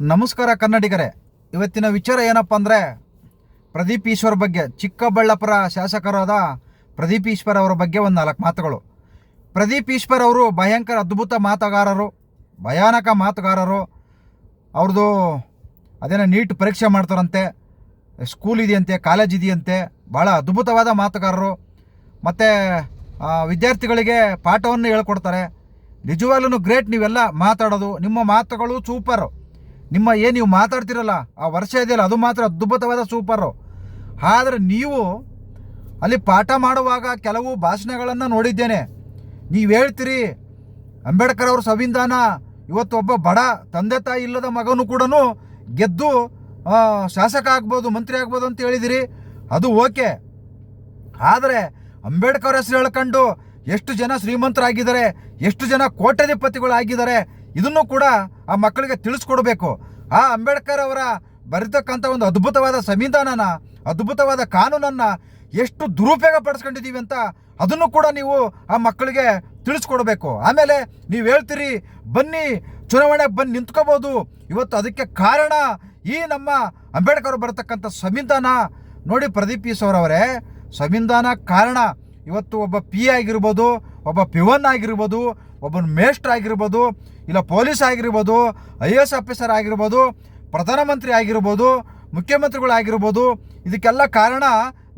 ನಮಸ್ಕಾರ ಕನ್ನಡಿಗರೇ. ಇವತ್ತಿನ ವಿಚಾರ ಏನಪ್ಪ ಅಂದರೆ, ಪ್ರದೀಪ್ ಈಶ್ವರ್ ಬಗ್ಗೆ, ಚಿಕ್ಕಬಳ್ಳಾಪುರ ಶಾಸಕರಾದ ಪ್ರದೀಪ್ ಈಶ್ವರ್ ಅವರ ಬಗ್ಗೆ ಒಂದು ನಾಲ್ಕು ಮಾತುಗಳು. ಪ್ರದೀಪ್ ಈಶ್ವರ್ ಅವರು ಭಯಂಕರ ಅದ್ಭುತ ಮಾತುಗಾರರು, ಭಯಾನಕ ಮಾತುಗಾರರು. ಅವ್ರದ್ದು ಅದೇನೋ ನೀಟ್ ಪರೀಕ್ಷೆ ಮಾಡ್ತಾರಂತೆ, ಸ್ಕೂಲ್ ಇದೆಯಂತೆ, ಕಾಲೇಜ್ ಇದೆಯಂತೆ ಭಾಳ ಅದ್ಭುತವಾದ ಮಾತುಗಾರರು. ಮತ್ತು ವಿದ್ಯಾರ್ಥಿಗಳಿಗೆ ಪಾಠವನ್ನು ಹೇಳ್ಕೊಡ್ತಾರೆ. ನಿಜವಾಗ್ಲೂ ಗ್ರೇಟ್ ನೀವೆಲ್ಲ ಮಾತಾಡೋದು, ನಿಮ್ಮ ಮಾತುಗಳು ಸೂಪರು. ನಿಮ್ಮ ಏನು ನೀವು ಮಾತಾಡ್ತಿರಲ್ಲ, ಆ ವರ್ಷ ಇದೆಯಲ್ಲ, ಅದು ಮಾತ್ರ ಅದ್ಭುತವಾದ ಸೂಪರು ಆದರೆ ನೀವು ಅಲ್ಲಿ ಪಾಠ ಮಾಡುವಾಗ ಕೆಲವು ಭಾಷಣಗಳನ್ನು ನೋಡಿದ್ದೇನೆ. ನೀವು ಹೇಳ್ತೀರಿ, ಅಂಬೇಡ್ಕರ್ ಅವ್ರ ಸಂವಿಧಾನ, ಇವತ್ತು ಒಬ್ಬ ಬಡ ತಂದೆ ತಾಯಿ ಇಲ್ಲದ ಮಗನು ಕೂಡ ಗೆದ್ದು ಶಾಸಕ ಆಗ್ಬೋದು, ಮಂತ್ರಿ ಆಗ್ಬೋದು ಅಂತ ಹೇಳಿದಿರಿ. ಅದು ಓಕೆ. ಆದರೆ ಅಂಬೇಡ್ಕರ್ ಹೆಸರು ಹೇಳ್ಕೊಂಡು ಎಷ್ಟು ಜನ ಶ್ರೀಮಂತರಾಗಿದ್ದಾರೆ, ಎಷ್ಟು ಜನ ಕೋಟ್ಯಾಧಿಪತಿಗಳು ಆಗಿದ್ದಾರೆ ಇದನ್ನು ಕೂಡ ಆ ಮಕ್ಕಳಿಗೆ ತಿಳಿಸ್ಕೊಡ್ಬೇಕು. ಆ ಅಂಬೇಡ್ಕರ್ ಅವರ ಬರೀತಕ್ಕಂಥ ಒಂದು ಅದ್ಭುತವಾದ ಸಂವಿಧಾನನ, ಅದ್ಭುತವಾದ ಕಾನೂನನ್ನು ಎಷ್ಟು ದುರುಪಯೋಗ ಪಡಿಸ್ಕೊಂಡಿದ್ದೀವಿ ಅಂತ ಅದನ್ನು ಕೂಡ ನೀವು ಆ ಮಕ್ಕಳಿಗೆ ತಿಳಿಸ್ಕೊಡ್ಬೇಕು. ಆಮೇಲೆ ನೀವು ಹೇಳ್ತೀರಿ, ಬನ್ನಿ ಚುನಾವಣೆಗೆ ಬಂದು ನಿಂತ್ಕೋಬೋದು. ಇವತ್ತು ಅದಕ್ಕೆ ಕಾರಣ ಈ ನಮ್ಮ ಅಂಬೇಡ್ಕರ್ ಬರತಕ್ಕಂಥ ಸಂವಿಧಾನ. ನೋಡಿ ಪ್ರದೀಪ್ ಈಶ್ವರ್ ಅವರೇ ಸಂವಿಧಾನ ಕಾರಣ. ಇವತ್ತು ಒಬ್ಬ ಪಿ ಆಗಿರ್ಬೋದು, ಒಬ್ಬ ಪಿವನ್ ಆಗಿರ್ಬೋದು ಒಬ್ಬ ಮೇಸ್ಟ್ರ್ ಆಗಿರ್ಬೋದು, ಇಲ್ಲ ಪೊಲೀಸ್ ಆಗಿರ್ಬೋದು ಐ ಎ ಎಸ್ ಆಫೀಸರ್ ಆಗಿರ್ಬೋದು, ಪ್ರಧಾನಮಂತ್ರಿ ಆಗಿರ್ಬೋದು ಮುಖ್ಯಮಂತ್ರಿಗಳಾಗಿರ್ಬೋದು ಇದಕ್ಕೆಲ್ಲ ಕಾರಣ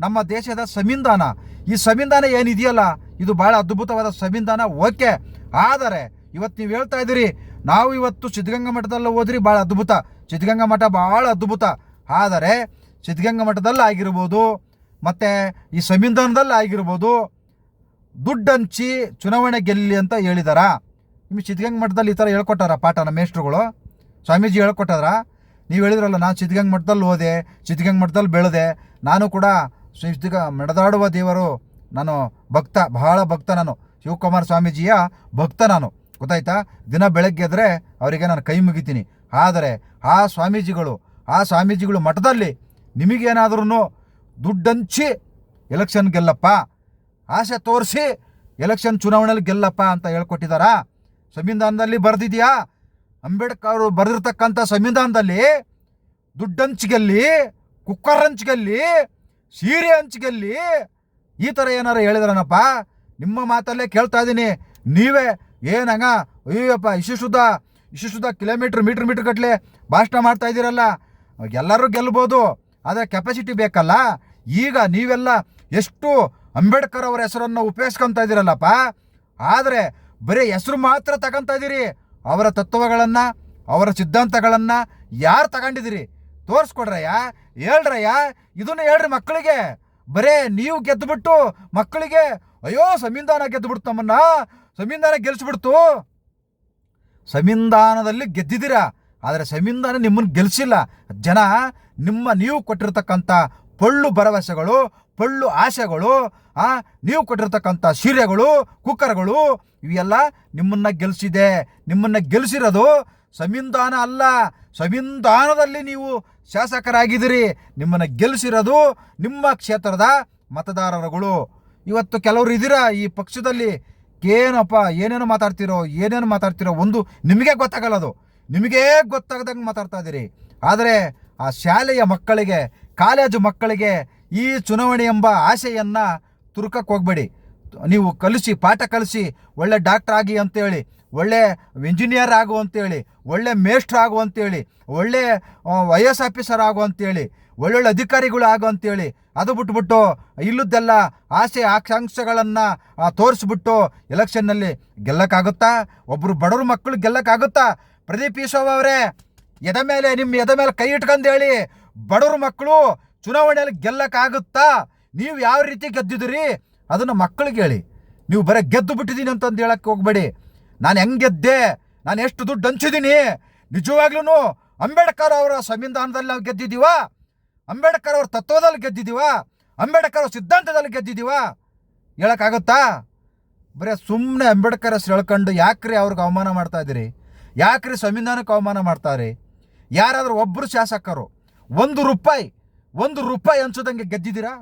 ನಮ್ಮ ದೇಶದ ಸಂವಿಧಾನ. ಈ ಸಂವಿಧಾನ ಏನಿದೆಯಲ್ಲ, ಇದು ಭಾಳ ಅದ್ಭುತವಾದ ಸಂವಿಧಾನ, ಓಕೆ. ಆದರೆ ಇವತ್ತು ನೀವು ಹೇಳ್ತಾ ಇದ್ದೀರಿ, ನಾವು ಇವತ್ತು ಸಿದ್ಧಗಂಗಾ ಮಠದಲ್ಲಿ ಹೋದ್ರಿ ಭಾಳ ಅದ್ಭುತ. ಸಿದ್ಧಗಂಗಾ ಮಠ ಭಾಳ ಅದ್ಭುತ. ಆದರೆ ಸಿದ್ಧಗಂಗಾ ಮಠದಲ್ಲಿ ಆಗಿರ್ಬೋದು ಮತ್ತು ಈ ಸಂವಿಧಾನದಲ್ಲಿ ಆಗಿರ್ಬೋದು ದುಡ್ಡು ಹಂಚಿ ಚುನಾವಣೆ ಗೆಲ್ಲಿ ಅಂತ ಹೇಳಿದಾರ. ನಿಮ್ಮ ಸಿದ್ಧಗಂಗೆ ಮಠದಲ್ಲಿ ಈ ಥರ ಹೇಳ್ಕೊಟ್ಟಾರ ಪಾಠನ ಮೇಷ್ಟ್ರುಗಳು. ಸ್ವಾಮೀಜಿ ಹೇಳ್ಕೊಟ್ಟಾರ ನೀವು ಹೇಳಿದ್ರಲ್ಲ, ನಾನು ಸಿದ್ಧಗಂಗೆ ಮಠದಲ್ಲಿ ಓದೆ ಸಿದ್ಧಗಂಗೆ ಮಠದಲ್ಲಿ ಬೆಳೆದೆ, ನಾನು ಕೂಡ ಸಿದ್ಧಗ ನಡೆದಾಡುವ ದೇವರು ನಾನು, ಭಕ್ತ, ಬಹಳ ಭಕ್ತ ನಾನು. ಶಿವಕುಮಾರ ಸ್ವಾಮೀಜಿಯ ಭಕ್ತ ನಾನು. ಗೊತ್ತಾಯ್ತಾ? ದಿನ ಬೆಳಗ್ಗೆ ಎದ್ರೆ ಅವರಿಗೆ ನಾನು ಕೈ ಮುಗಿತೀನಿ. ಆದರೆ ಆ ಸ್ವಾಮೀಜಿಗಳು ಆ ಸ್ವಾಮೀಜಿಗಳು ಮಠದಲ್ಲಿ ನಿಮಗೇನಾದ್ರೂ ದುಡ್ಡಂಚಿ ಎಲೆಕ್ಷನ್ ಗೆಲ್ಲಪ್ಪ. ಆಸೆ ತೋರಿಸಿ ಎಲೆಕ್ಷನ್ ಚುನಾವಣೆಯಲ್ಲಿ ಗೆಲ್ಲಪ್ಪ ಅಂತ ಹೇಳ್ಕೊಟ್ಟಿದ್ದಾರಾ ಸಂವಿಧಾನದಲ್ಲಿ ಬರೆದಿದೆಯಾ? ಅಂಬೇಡ್ಕರ್ ಅವರು ಬರೆದಿರ್ತಕ್ಕಂಥ ಸಂವಿಧಾನದಲ್ಲಿ ದುಡ್ಡಂಚಿಗೆಲ್ಲಿ ಕುಕ್ಕರ್ ಹಂಚಿಗೆಲ್ಲಿ ಸೀರೆ ಹಂಚಿಗೆಲ್ಲಿ ಈ ಥರ ಏನಾರು ಹೇಳಿದ್ರನಪ್ಪ? ನಿಮ್ಮ ಮಾತಲ್ಲೇ ಕೇಳ್ತಾ ಇದ್ದೀನಿ. ನೀವೇ ಏನಂಗ ಅಯ್ಯಪ್ಪ ಇಶಿಶುದ್ಧ ಇಶಿಶುದ್ಧ ಕಿಲೋಮೀಟ್ರ್, ಮೀಟ್ರ್ ಮೀಟ್ರ್ ಗಟ್ಟಲೆ ಭಾಷಣ ಮಾಡ್ತಾ ಇದ್ದೀರಲ್ಲ. ಎಲ್ಲರೂ ಗೆಲ್ಬೋದು. ಆದರೆ ಕೆಪಾಸಿಟಿ ಬೇಕಲ್ಲ? ಈಗ ನೀವೆಲ್ಲ ಎಷ್ಟು ಅಂಬೇಡ್ಕರ್ ಅವರ ಹೆಸರನ್ನು ಉಪಯೋಗಿಸ್ಕೊತಾ ಇದ್ದೀರಲ್ಲಪ್ಪ? ಆದರೆ ಬರೀ ಹೆಸರು ಮಾತ್ರ ತಗೊಂತಾ ಇದ್ದೀರಿ. ಅವರ ತತ್ವಗಳನ್ನು, ಅವರ ಸಿದ್ಧಾಂತಗಳನ್ನು ಯಾರು ತಗೊಂಡಿದ್ದೀರಿ? ತೋರಿಸ್ಕೊಡ್ರಯ್ಯ, ಹೇಳ್ರಯ್ಯ, ಇದನ್ನು ಹೇಳ್ರಿ ಮಕ್ಕಳಿಗೆ. ಬರೇ ನೀವು ಗೆದ್ದುಬಿಟ್ಟು ಮಕ್ಕಳಿಗೆ, ಅಯ್ಯೋ ಸಂವಿಧಾನ ಗೆದ್ದುಬಿಡ್ತು ನಮ್ಮನ್ನ ಸಂವಿಧಾನ ಗೆಲ್ಲಿಸ್ಬಿಡ್ತು ಸಂವಿಧಾನದಲ್ಲಿ ಗೆದ್ದಿದ್ದೀರಾ? ಆದರೆ ಸಂವಿಧಾನ ನಿಮ್ಮನ್ನು ಗೆಲ್ಲಿಸಿಲ್ಲ ಜನ ನಿಮ್ಮ ನೀವು ಕೊಟ್ಟಿರ್ತಕ್ಕಂಥ ಪೊಳ್ಳು ಭರವಸೆಗಳು, ಪೊಳ್ಳು ಆಸೆಗಳು, ಆ, ನೀವು ಕೊಟ್ಟಿರ್ತಕ್ಕಂಥ ಸೀರೆಗಳು ಕುಕ್ಕರ್ಗಳು, ಇವೆಲ್ಲ ನಿಮ್ಮನ್ನ ಗೆಲ್ಲಿಸಿದೆ ನಿಮ್ಮನ್ನ ಗೆಲ್ಲಿಸಿರೋದು ಸಂವಿಧಾನ ಅಲ್ಲ. ಸಂವಿಧಾನದಲ್ಲಿ ನೀವು ಶಾಸಕರಾಗಿದ್ದೀರಿ. ನಿಮ್ಮನ್ನ ಗೆಲ್ಲಿಸಿರೋದು ನಿಮ್ಮ ಕ್ಷೇತ್ರದ ಮತದಾರರುಗಳು. ಇವತ್ತು ಕೆಲವರು ಇದ್ದೀರಾ ಈ ಪಕ್ಷದಲ್ಲಿ. ಏನಪ್ಪ, ಏನೇನು ಮಾತಾಡ್ತಿರೋ ಏನೇನು ಮಾತಾಡ್ತಿರೋ ಒಂದು ನಿಮಗೆ ಗೊತ್ತಾಗಲ್ಲ ಅದು. ನಿಮಗೇ ಗೊತ್ತಾಗದಂಗೆ ಮಾತಾಡ್ತಾ ಇದ್ದೀರಿ. ಆದರೆ ಆ ಶಾಲೆಯ ಮಕ್ಕಳಿಗೆ, ಕಾಲೇಜು ಮಕ್ಕಳಿಗೆ ಈ ಚುನಾವಣೆ ಎಂಬ ಆಸೆಯನ್ನು ತುರುಕಕ್ಕೆ ಹೋಗ್ಬೇಡಿ. ನೀವು ಕಲಿಸಿ, ಪಾಠ ಕಲಿಸಿ, ಒಳ್ಳೆ ಡಾಕ್ಟರ್ ಆಗಿ ಅಂತೇಳಿ, ಒಳ್ಳೆ ಇಂಜಿನಿಯರ್ ಆಗು ಅಂತೇಳಿ, ಒಳ್ಳೆ ಮೇಸ್ಟ್ರ್ ಆಗು ಅಂತೇಳಿ, ಒಳ್ಳೆ ವೈ ಎಸ್ ಆಫೀಸರ್ ಆಗು ಅಂತೇಳಿ, ಒಳ್ಳೊಳ್ಳೆ ಅಧಿಕಾರಿಗಳು ಆಗು ಅಂತೇಳಿ, ಅದು ಬಿಟ್ಬಿಟ್ಟು ಇಲ್ಲದ್ದೆಲ್ಲ ಆಸೆ ಆಕಾಂಕ್ಷೆಗಳನ್ನು ತೋರಿಸ್ಬಿಟ್ಟು ಎಲೆಕ್ಷನ್ನಲ್ಲಿ ಗೆಲ್ಲಕ್ಕಾಗುತ್ತಾ? ಒಬ್ಬರು ಬಡವ್ರ ಮಕ್ಕಳು ಗೆಲ್ಲಕ್ಕಾಗುತ್ತಾ? ಪ್ರದೀಪ್ ಈಶ್ವರ್ ಅವರೇ, ಎದ ಮೇಲೆ ನಿಮ್ಮ ಎದ ಮೇಲೆ ಕೈ ಇಟ್ಕೊಂಡು ಹೇಳಿ, ಬಡವ್ರ ಮಕ್ಕಳು ಚುನಾವಣೆಯಲ್ಲಿ ಗೆಲ್ಲಕ್ಕಾಗುತ್ತಾ? ನೀವು ಯಾವ ರೀತಿ ಗೆದ್ದಿದ್ದೀರಿ? ಅದನ್ನು ಮಕ್ಕಳಿಗೆ ಹೇಳಿ. ನೀವು ಬರೀ ಗೆದ್ದು ಬಿಟ್ಟಿದ್ದೀನಿ ಅಂತಂದು ಹೇಳಕ್ಕೆ ಹೋಗ್ಬೇಡಿ. ನಾನು ಹೆಂಗೆ ಗೆದ್ದೆ? ನಾನು ಎಷ್ಟು ದುಡ್ಡು ಹಂಚಿದ್ದೀನಿ ನಿಜವಾಗ್ಲೂ ಅಂಬೇಡ್ಕರ್ ಅವರ ಸಂವಿಧಾನದಲ್ಲಿ ನಾವು ಗೆದ್ದಿದ್ದೀವ? ಅಂಬೇಡ್ಕರ್ ಅವ್ರ ತತ್ವದಲ್ಲಿ ಗೆದ್ದಿದ್ದೀವ? ಅಂಬೇಡ್ಕರ್ ಅವ್ರ ಸಿದ್ಧಾಂತದಲ್ಲಿ ಗೆದ್ದಿದ್ದೀವ? ಹೇಳೋಕ್ಕಾಗುತ್ತಾ? ಬರೀ ಸುಮ್ಮನೆ ಅಂಬೇಡ್ಕರ್ ಹೆಸರು ಹೇಳ್ಕೊಂಡು ಯಾಕ್ರಿ ಅವ್ರಿಗೆ ಅವಮಾನ ಮಾಡ್ತಾ ಇದ್ದೀರಿ? ಯಾಕ್ರಿ ಸಂವಿಧಾನಕ್ಕೆ ಅವಮಾನ ಮಾಡ್ತಾರೆ? ಯಾರಾದರೂ ಒಬ್ಬರು ಶಾಸಕರು, ಒಂದು ರೂಪಾಯಿ ಒಂದು ರೂಪಾಯಿ ಅನ್ಸೋದಂಗೆ ಗೆದ್ದಿದ್ದೀರಾ?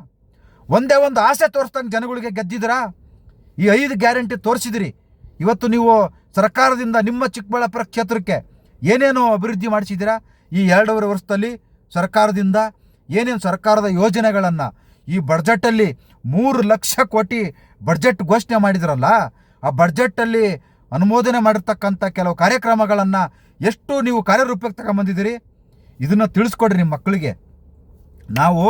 ಒಂದೇ ಒಂದು ಆಸೆ ತೋರಿಸ್ದಂಗೆ ಜನಗಳಿಗೆ ಗೆದ್ದಿದ್ದೀರಾ? ಈ ಐದು ಗ್ಯಾರಂಟಿ ತೋರಿಸಿದಿರಿ. ಇವತ್ತು ನೀವು ಸರ್ಕಾರದಿಂದ ನಿಮ್ಮ ಚಿಕ್ಕಬಳ್ಳಾಪುರ ಕ್ಷೇತ್ರಕ್ಕೆ ಏನೇನು ಅಭಿವೃದ್ಧಿ ಮಾಡಿಸಿದ್ದೀರಾ? ಈ ಎರಡೂವರೆ ವರ್ಷದಲ್ಲಿ ಸರ್ಕಾರದಿಂದ ಏನೇನು ಸರ್ಕಾರದ ಯೋಜನೆಗಳನ್ನು ಈ ಬಡ್ಜೆಟಲ್ಲಿ ಮೂರು ಲಕ್ಷ ಕೋಟಿ ಬಡ್ಜೆಟ್ ಘೋಷಣೆ ಮಾಡಿದ್ರಲ್ಲ, ಆ ಬಡ್ಜೆಟಲ್ಲಿ ಅನುಮೋದನೆ ಮಾಡಿರ್ತಕ್ಕಂಥ ಕೆಲವು ಕಾರ್ಯಕ್ರಮಗಳನ್ನು ಎಷ್ಟು ನೀವು ಕಾರ್ಯರೂಪಕ್ಕೆ ತಗೊಂಬಂದಿದ್ದೀರಿ? ಇದನ್ನು ತಿಳಿಸ್ಕೊಡ್ರಿ ನಿಮ್ಮ ಮಕ್ಕಳಿಗೆ. ನಾವು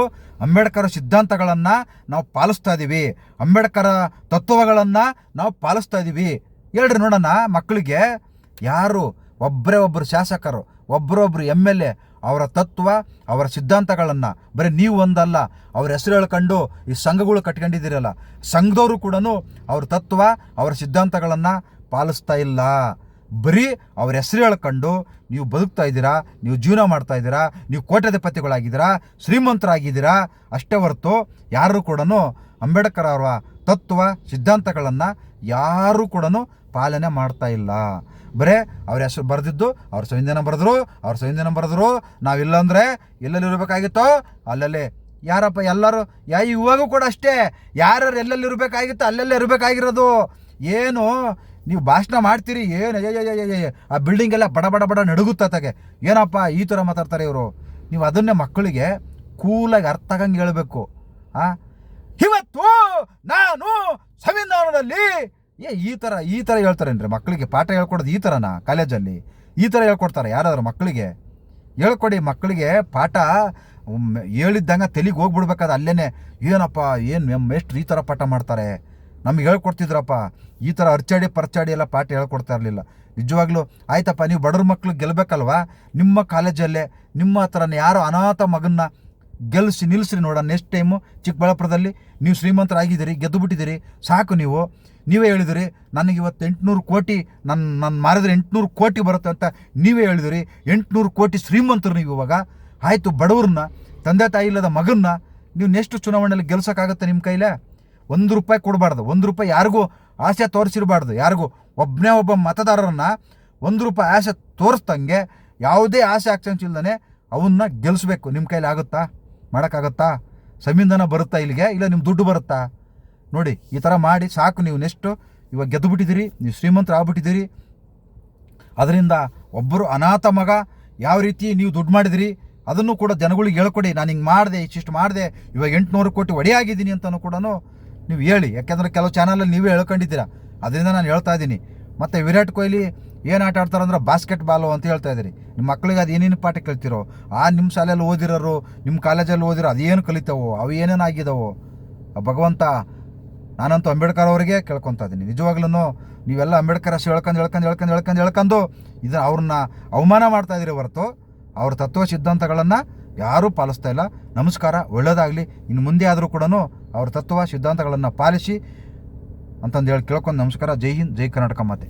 ಅಂಬೇಡ್ಕರ್ ಸಿದ್ಧಾಂತಗಳನ್ನು ನಾವು ಪಾಲಿಸ್ತಾ ಇದ್ದೀವಿ ಅಂಬೇಡ್ಕರ ತತ್ವಗಳನ್ನು ನಾವು ಪಾಲಿಸ್ತಾ ಇದ್ದೀವಿ ಹೇಳ್ರಿ ನೋಡೋಣ ಮಕ್ಕಳಿಗೆ, ಯಾರು ಒಬ್ಬರೇ ಒಬ್ಬರು ಶಾಸಕರು ಒಬ್ಬರೊಬ್ಬರು ಎಂ ಎಲ್ ಎ, ಅವರ ತತ್ವ, ಅವರ ಸಿದ್ಧಾಂತಗಳನ್ನು, ಬರೀ ನೀವು ಒಂದಲ್ಲ, ಅವ್ರ ಹೆಸರು ಹೇಳ್ಕೊಂಡು ಈ ಸಂಘಗಳು ಕಟ್ಕೊಂಡಿದ್ದೀರಲ್ಲ, ಸಂಘದವರು ಕೂಡ ಅವ್ರ ತತ್ವ, ಅವರ ಸಿದ್ಧಾಂತಗಳನ್ನು ಪಾಲಿಸ್ತಾ ಇಲ್ಲ. ಬರೀ ಅವ್ರ ಹೆಸರು ಹೇಳ್ಕೊಂಡು ನೀವು ಬದುಕ್ತಾ ಇದ್ದೀರಾ, ನೀವು ಜೀವನ ಮಾಡ್ತಾ ಇದ್ದೀರಾ, ನೀವು ಕೋಟ್ಯಾಧಿಪತಿಗಳಾಗಿದ್ದೀರಾ, ಶ್ರೀಮಂತರಾಗಿದ್ದೀರಾ, ಅಷ್ಟೇ ಹೊರತು ಯಾರು ಕೂಡ ಅಂಬೇಡ್ಕರ್ ಅವರ ತತ್ವ, ಸಿದ್ಧಾಂತಗಳನ್ನು ಯಾರೂ ಕೂಡ ಪಾಲನೆ ಮಾಡ್ತಾ ಇಲ್ಲ. ಬರೇ ಅವ್ರ ಹೆಸರು ಬರೆದಿದ್ದು, ಅವ್ರ ಸಂವಿಧಾನ ಬರೆದ್ರು, ಅವ್ರ ಸಂವಿಧಾನ ಬರೆದ್ರು, ನಾವಿಲ್ಲಂದ್ರೆ ಎಲ್ಲೆಲ್ಲಿ ಇರಬೇಕಾಗಿತ್ತೋ ಅಲ್ಲಲ್ಲಿ ಯಾರಪ್ಪ ಎಲ್ಲರೂ, ಯಾ ಇವಾಗೂ ಕೂಡ ಅಷ್ಟೇ, ಯಾರ್ಯಾರು ಎಲ್ಲೆಲ್ಲಿ ಇರಬೇಕಾಗಿತ್ತೋ ಅಲ್ಲೆಲ್ಲೇ ಇರಬೇಕಾಗಿರೋದು. ಏನು ನೀವು ಭಾಷಣ ಮಾಡ್ತೀರಿ, ಏನು ಅಯ್ಯ ಆ ಬಿಲ್ಡಿಂಗ್ ಎಲ್ಲ ಬಡ ಬಡ ಬಡ ನಡುಗುತ್ತಾಗೆ ಏನಪ್ಪ ಈ ಥರ ಮಾತಾಡ್ತಾರೆ ಇವರು? ನೀವು ಅದನ್ನೇ ಮಕ್ಕಳಿಗೆ ಕೂಲಾಗಿ ಅರ್ಥ ಆಗಂಗೆ ಹೇಳಬೇಕು. ಆ? ಇವತ್ತು ನಾನು ಸಂವಿಧಾನದಲ್ಲಿ ಏ, ಈ ಥರ ಈ ಥರ ಹೇಳ್ತಾರೇನ್ರಿ? ಮಕ್ಕಳಿಗೆ ಪಾಠ ಹೇಳ್ಕೊಡೋದು ಈ ಥರನಾ ಕಾಲೇಜಲ್ಲಿ ಈ ಥರ ಹೇಳ್ಕೊಡ್ತಾರೆ ಯಾರಾದರೂ ಮಕ್ಕಳಿಗೆ? ಹೇಳ್ಕೊಡಿ ಮಕ್ಕಳಿಗೆ ಪಾಠ ಹೇಳಿದ್ದಂಗೆ ತಲೆಗೆ ಹೋಗ್ಬಿಡ್ಬೇಕಾದ ಅಲ್ಲೇ ಏನಪ್ಪ, ಏನು ಎಷ್ಟು ಈ ಥರ ಪಾಠ ಮಾಡ್ತಾರೆ? ನಮ್ಗೆ ಹೇಳ್ಕೊಡ್ತಿದ್ರಪ್ಪ. ಈ ಥರ ಅರ್ಚಾಡಿ ಪರ್ಚಾಡಿ ಎಲ್ಲ ಪಾಠ ಹೇಳ್ಕೊಡ್ತಾ ಇರಲಿಲ್ಲ. ನಿಜವಾಗ್ಲೂ, ಆಯ್ತಪ್ಪ, ನೀವು ಬಡವ್ರ ಮಕ್ಳು ಗೆಲ್ಲಬೇಕಲ್ವಾ ನಿಮ್ಮ ಕಾಲೇಜಲ್ಲೇ ನಿಮ್ಮ ಹತ್ರನೇ ಯಾರೋ ಅನಾಥ ಮಗನ್ನ ಗೆಲ್ಲಿಸಿ ನಿಲ್ಲಿಸ್ರಿ ನೋಡ ನೆಕ್ಸ್ಟ್ ಟೈಮು ಚಿಕ್ಕಬಳ್ಳಾಪುರದಲ್ಲಿ ನೀವು ಶ್ರೀಮಂತರಾಗಿದ್ದೀರಿ ಗೆದ್ದು ಬಿಟ್ಟಿದ್ದೀರಿ ಸಾಕು ನೀವು. ನೀವೇ ಹೇಳಿದಿರಿ, ನನಗೆ ಇವತ್ತು ಎಂಟುನೂರು ಕೋಟಿ ನನ್ನ ನಾನು ಮಾರಿದ್ರೆ ಎಂಟುನೂರು ಕೋಟಿ ಬರುತ್ತೆ ಅಂತ ನೀವೇ ಹೇಳಿದಿರಿ. ಎಂಟುನೂರು ಕೋಟಿ ಶ್ರೀಮಂತರು ನೀವು ಇವಾಗ. ಆಯಿತು, ಬಡವ್ರನ್ನ, ತಂದೆ ತಾಯಿ ಇಲ್ಲದ ಮಗನ್ನ, ನೀವು ನೆಕ್ಸ್ಟ್ ಚುನಾವಣೆಯಲ್ಲಿ ಗೆಲ್ಸೋಕ್ಕಾಗತ್ತೆ ನಿಮ್ಮ ಕೈಲೇ? ಒಂದು ರೂಪಾಯಿ ಕೊಡಬಾರ್ದು, ಒಂದು ರೂಪಾಯಿ ಯಾರಿಗೂ ಆಸೆ ತೋರಿಸಿರಬಾರ್ದು, ಯಾರಿಗೂ ಒಬ್ಬನೇ ಒಬ್ಬ ಮತದಾರರನ್ನ ಒಂದು ರೂಪಾಯಿ ಆಸೆ ತೋರಿಸ್ದಂಗೆ ಯಾವುದೇ ಆಸೆ ಇಲ್ದೇ ಅವನ್ನ ಗೆಲ್ಲಿಸ್ಬೇಕು ನಿಮ್ಮ ಕೈಲಿ ಆಗುತ್ತಾ? ಮಾಡೋಕ್ಕಾಗುತ್ತಾ? ಸಂವಿಧಾನ ಬರುತ್ತಾ ಇಲ್ಲಿಗೆ? ಇಲ್ಲ ನಿಮ್ಮ ದುಡ್ಡು ಬರುತ್ತಾ? ನೋಡಿ, ಈ ಥರ ಮಾಡಿ ಸಾಕು ನೀವು ನೆಕ್ಸ್ಟು. ಇವಾಗ ಗೆದ್ದು ಬಿಟ್ಟಿದ್ದೀರಿ ನೀವು ಶ್ರೀಮಂತರು ಆಗ್ಬಿಟ್ಟಿದ್ದೀರಿ. ಅದರಿಂದ ಒಬ್ಬರು ಅನಾಥ ಮಗ ಯಾವ ರೀತಿ ನೀವು ದುಡ್ಡು ಮಾಡಿದಿರಿ, ಅದನ್ನು ಕೂಡ ಜನಗಳಿಗೆ ಹೇಳ್ಕೊಡಿ. ನಾನು ಹಿಂಗೆ ಮಾಡಿದೆ ಇಷ್ಟಿಷ್ಟು ಮಾಡಿದೆ, ಇವಾಗ ಎಂಟುನೂರು ಕೋಟಿ ಒಡೆಯಾಗಿದ್ದೀನಿ ಅಂತಲೂ ಕೂಡ ನೀವು ಹೇಳಿ, ಯಾಕೆಂದರೆ ಕೆಲವು ಚಾನಲಲ್ಲಿ ನೀವೇ ಹೇಳ್ಕೊಂಡಿದ್ದೀರಾ. ಅದರಿಂದ ನಾನು ಹೇಳ್ತಾ ಇದ್ದೀನಿ. ಮತ್ತು ವಿರಾಟ್ ಕೊಹ್ಲಿ ಏನು ಆಟ ಆಡ್ತಾರಂದ್ರೆ ಬಾಸ್ಕೆಟ್ ಬಾಲು ಅಂತ ಹೇಳ್ತಾ ಇದ್ದೀರಿ. ನಿಮ್ಮ ಮಕ್ಕಳಿಗೆ ಅದು ಏನೇನು ಪಾಠ ಕಲ್ತಿರೋ, ಆ ನಿಮ್ಮ ಶಾಲೆಯಲ್ಲಿ ಓದಿರೋರು ನಿಮ್ಮ ಕಾಲೇಜಲ್ಲಿ ಓದಿರೋ ಅದೇನು ಕಲಿತಾವೋ, ಅವು ಏನೇನು ಆಗಿದಾವೋ ಭಗವಂತ, ನಾನಂತೂ ಅಂಬೇಡ್ಕರ್ ಅವರಿಗೆ ಕೇಳ್ಕೊತ ಇದ್ದೀನಿ. ನಿಜವಾಗ್ಲೂ ನೀವೆಲ್ಲ ಅಂಬೇಡ್ಕರ್ ಅಷ್ಟು ಹೇಳ್ಕೊಂಡು ಹೇಳ್ಕೊಂಡು ಹೇಳ್ಕೊಂಡು ಹೇಳ್ಕೊಂಡು ಹೇಳ್ಕೊಂಡು ಇದು ಅವ್ರನ್ನ ಅವಮಾನ ಮಾಡ್ತಾ ಇದ್ದೀರಿ ಹೊರತು ಅವ್ರ ತತ್ವ ಸಿದ್ಧಾಂತಗಳನ್ನು ಯಾರೂ ಪಾಲಿಸ್ತಾ ಇಲ್ಲ. ನಮಸ್ಕಾರ ಒಳ್ಳೆಯದಾಗಲಿ ಇನ್ನು ಮುಂದೆ ಆದರೂ ಕೂಡ ಅವ್ರ ತತ್ವ ಸಿದ್ಧಾಂತಗಳನ್ನು ಪಾಲಿಸಿ ಅಂತಂದು ಹೇಳಿ ಕೇಳ್ಕೊಂಡು ನಮಸ್ಕಾರ. ಜೈ ಹಿಂದ್ ಜೈ ಕರ್ನಾಟಕ ಮಾತೆ.